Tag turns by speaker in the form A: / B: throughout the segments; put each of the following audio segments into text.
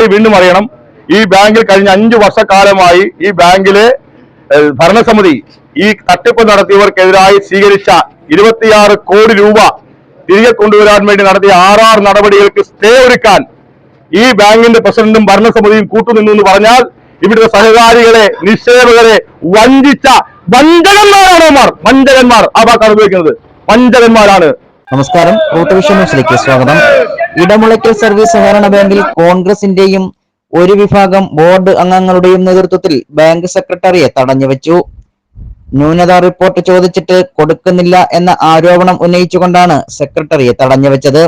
A: കാര്യം വീണ്ടും അറിയണം. ഈ ബാങ്കിൽ കഴിഞ്ഞ അഞ്ചു വർഷക്കാലമായി ഈ ബാങ്കിലെ ഭരണസമിതി ഈ തട്ടിപ്പ് നടത്തിയവർക്കെതിരായി സ്വീകരിച്ച ഇരുപത്തിയാറ് കോടി രൂപ തിരികെ കൊണ്ടുവരാൻ വേണ്ടി നടത്തിയ ആറാർ നടപടികൾക്ക് സ്റ്റേ ഒരുക്കാൻ ഈ ബാങ്കിന്റെ പ്രസിഡന്റും ഭരണസമിതിയും കൂട്ടുനിന്നു എന്ന് പറഞ്ഞാൽ ഇവിടുത്തെ സഹകാരികളെ നിക്ഷേപകരെ വഞ്ചിച്ച വഞ്ചകന്മാരാണ് വഞ്ചകന്മാർ ആ വാക്കാണ് ഉപയോഗിക്കുന്നത്. വഞ്ചകന്മാരാണ്.
B: നമസ്കാരം. റൂട്ട് വിഷൻ ന്യൂസിലേക്ക് സ്വാഗതം. ഇടമുളയ്ക്കൽ സർവീസ് സഹകരണ ബാങ്കിൽ കോൺഗ്രസിന്റെയും ഒരു വിഭാഗം ബോർഡ് അംഗങ്ങളുടെയും നേതൃത്വത്തിൽ ബാങ്ക് സെക്രട്ടറിയെ തടഞ്ഞുവെച്ചു ന്യൂനത റിപ്പോർട്ട് ചോദിച്ചിട്ട് കൊടുക്കുന്നില്ല എന്ന ആരോപണം ഉന്നയിച്ചുകൊണ്ടാണ് സെക്രട്ടറിയെ തടഞ്ഞുവെച്ചത്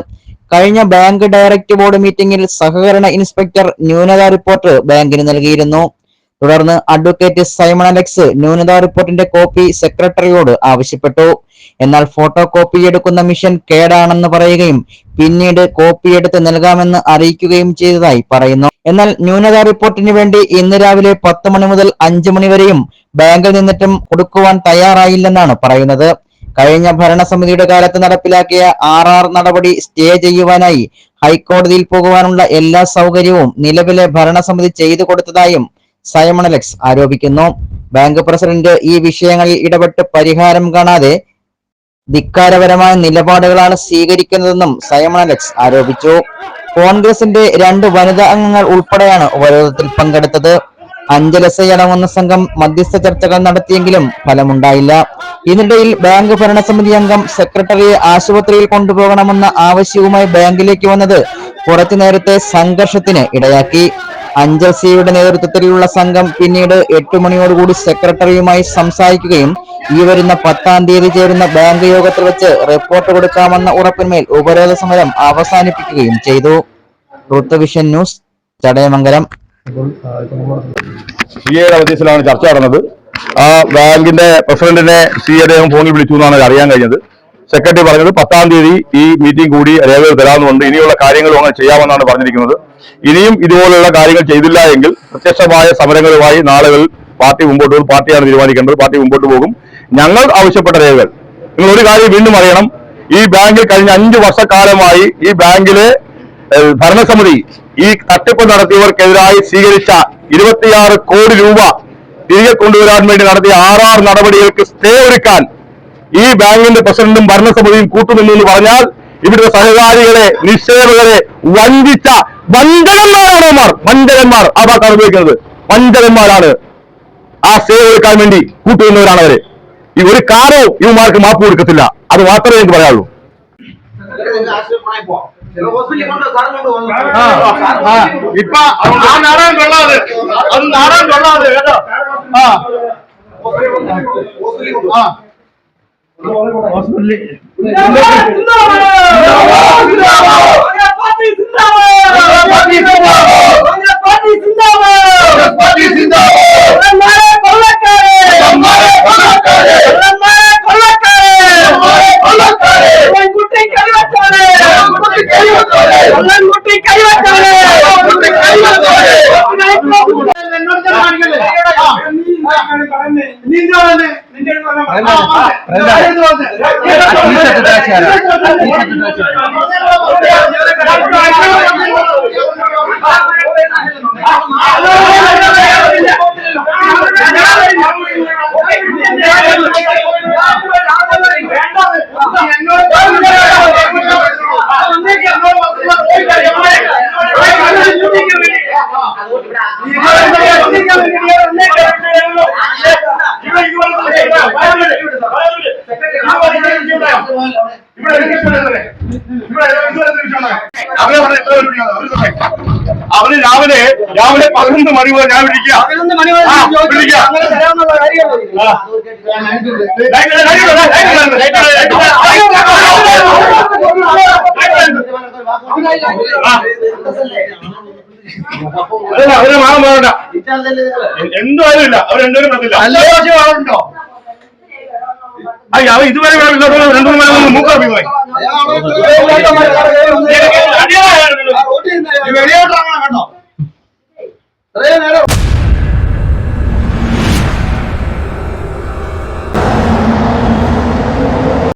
B: കഴിഞ്ഞ ബാങ്ക് ഡയറക്ട് ബോർഡ് മീറ്റിംഗിൽ സഹകരണ ഇൻസ്പെക്ടർ ന്യൂനത റിപ്പോർട്ട് ബാങ്കിന് നൽകിയിരുന്നു. തുടർന്ന് അഡ്വക്കേറ്റ് സൈമൺ അലക്സ് ന്യൂനതാ റിപ്പോർട്ടിന്റെ കോപ്പി സെക്രട്ടറിയോട് ആവശ്യപ്പെട്ടു. എന്നാൽ ഫോട്ടോ കോപ്പി എടുക്കുന്ന മിഷൻ കേടാണെന്ന് പറയുകയും പിന്നീട് കോപ്പി എടുത്ത് നൽകാമെന്ന് അറിയിക്കുകയും ചെയ്തതായി പറയുന്നു. എന്നാൽ ന്യൂനതാ റിപ്പോർട്ടിന് വേണ്ടി ഇന്ന് രാവിലെ പത്ത് മണി മുതൽ അഞ്ചു മണി വരെയും ബാങ്കിൽ നിന്നിട്ടും കൊടുക്കുവാൻ തയ്യാറായില്ലെന്നാണ് പറയുന്നത്. കഴിഞ്ഞ ഭരണസമിതിയുടെ കാലത്ത് നടപ്പിലാക്കിയ ആർ ആർ നടപടി സ്റ്റേ ചെയ്യുവാനായി ഹൈക്കോടതിയിൽ പോകുവാനുള്ള എല്ലാ സൗകര്യവും നിലവിലെ ഭരണസമിതി ചെയ്തു കൊടുത്തതായും സൈമൺ അലക്സ് ആരോപിക്കുന്നു. ബാങ്ക് പ്രസിഡന്റ് ഈ വിഷയങ്ങളിൽ ഇടപെട്ട് പരിഹാരം കാണാതെ ധിക്കാരപരമായ നിലപാടുകളാണ് സ്വീകരിക്കുന്നതെന്നും സൈമൺ അലക്സ് ആരോപിച്ചു. കോൺഗ്രസിന്റെ രണ്ട് വനിതാ അംഗങ്ങൾ ഉൾപ്പെടെയാണ് ഉപരോധത്തിൽ പങ്കെടുത്തത്. അഞ്ചലസയടങ്ങുന്ന സംഘം മധ്യസ്ഥ ചർച്ചകൾ നടത്തിയെങ്കിലും ഫലമുണ്ടായില്ല. ഇതിനിടയിൽ ബാങ്ക് ഭരണസമിതി അംഗം സെക്രട്ടറിയെ ആശുപത്രിയിൽ കൊണ്ടുപോകണമെന്ന ആവശ്യവുമായി ബാങ്കിലേക്ക് വന്നത് കുറച്ചു നേരത്തെ സംഘർഷത്തിന് ഇടയാക്കി. അഞ്ചൽ സിയുടെ നേതൃത്വത്തിലുള്ള സംഘം പിന്നീട് എട്ടു മണിയോടുകൂടി സെക്രട്ടറിയുമായി സംസാരിക്കുകയും ഈ വരുന്ന പത്താം തീയതി ചേരുന്ന ബാങ്ക് യോഗത്തിൽ വെച്ച് റിപ്പോർട്ട് കൊടുക്കാമെന്ന ഉറപ്പിന്മേൽ ഉപരോധ സമരം അവസാനിപ്പിക്കുകയും ചെയ്തു. ഋത്ത് ന്യൂസ് ചടയമംഗലം.
A: സി ഉദ്ദേശത്തിലാണ് ചർച്ച നടന്നത്. ആ ബാങ്കിന്റെ പ്രസിഡന്റിനെ സി അദ്ദേഹം ഫോണിൽ വിളിച്ചു എന്നാണ് അറിയാൻ കഴിഞ്ഞത്. സെക്രട്ടറി പറഞ്ഞത് പത്താം തീയതി ഈ മീറ്റിംഗ് കൂടി രേഖകൾ തരാമെന്നുണ്ട്. ഇനിയുള്ള കാര്യങ്ങളും അങ്ങനെ ചെയ്യാമെന്നാണ് പറഞ്ഞിരിക്കുന്നത്. ഇനിയും ഇതുപോലുള്ള കാര്യങ്ങൾ ചെയ്തില്ല എങ്കിൽ പ്രത്യക്ഷമായ സമരങ്ങളുമായി നാളുകൾ പാർട്ടി മുമ്പോട്ട് പോകും. പാർട്ടിയാണ് തീരുമാനിക്കേണ്ടത്. പാർട്ടി മുമ്പോട്ട് പോകും. ഞങ്ങൾ ആവശ്യപ്പെട്ട രേഖകൾ. നിങ്ങൾ ഒരു കാര്യം വീണ്ടും അറിയണം. ഈ ബാങ്കിൽ കഴിഞ്ഞ അഞ്ചു വർഷക്കാലമായി ഈ ബാങ്കിലെ ഭരണസമിതി ഈ തട്ടിപ്പ് നടത്തിയവർക്കെതിരായി സ്വീകരിച്ച ഇരുപത്തിയാറ് കോടി രൂപ തിരികെ കൊണ്ടുവരാൻ വേണ്ടി നടത്തിയ ആർ നടപടികൾക്ക് സ്റ്റേ ഒരുക്കാൻ ഈ ബാങ്കിന്റെ പ്രസിഡന്റും ഭരണസമിതിയും കൂട്ടുനിന്നു എന്ന് പറഞ്ഞാൽ ഇവിടുത്തെ സഹകാരികളെ നിക്ഷേപകരെ വഞ്ചിച്ച വഞ്ചകന്മാരാണ് അവന്മാർ വഞ്ചകന്മാർ ആ വാക്കാണ് ഉപയോഗിക്കുന്നത്? വഞ്ചകന്മാരാണ് ആ സേവ് എടുക്കാൻ വേണ്ടി കൂട്ടുനിന്നവരാണ് അവർ. ഈ ഒരു കാറോ ഇവന്മാർക്ക് മാപ്പ് കൊടുക്കത്തില്ല. അത് മാത്രമേ എനിക്ക് പറയാനുള്ളൂ.
C: ഇപ്പൊ ആ നാടകം കൊള്ളാതെ അത് നാടകം കൊള്ളാതെ കേട്ടോ? ആ. ആ Gracias. അവർ രാവിലെ രാവിലെ പതിനൊന്ന് മണി മുതൽ ഞാൻ വിളിക്കാം. അതല്ല അവരെ മാറാൻ പോകണ്ട എന്തായാലും ഇല്ല. അവർ രണ്ടുപേരും പറ്റില്ല അയ്യ അവ ഇതുവരെ രണ്ടു മൂന്ന് മണി പോയി വെളിയോട്ടാണ്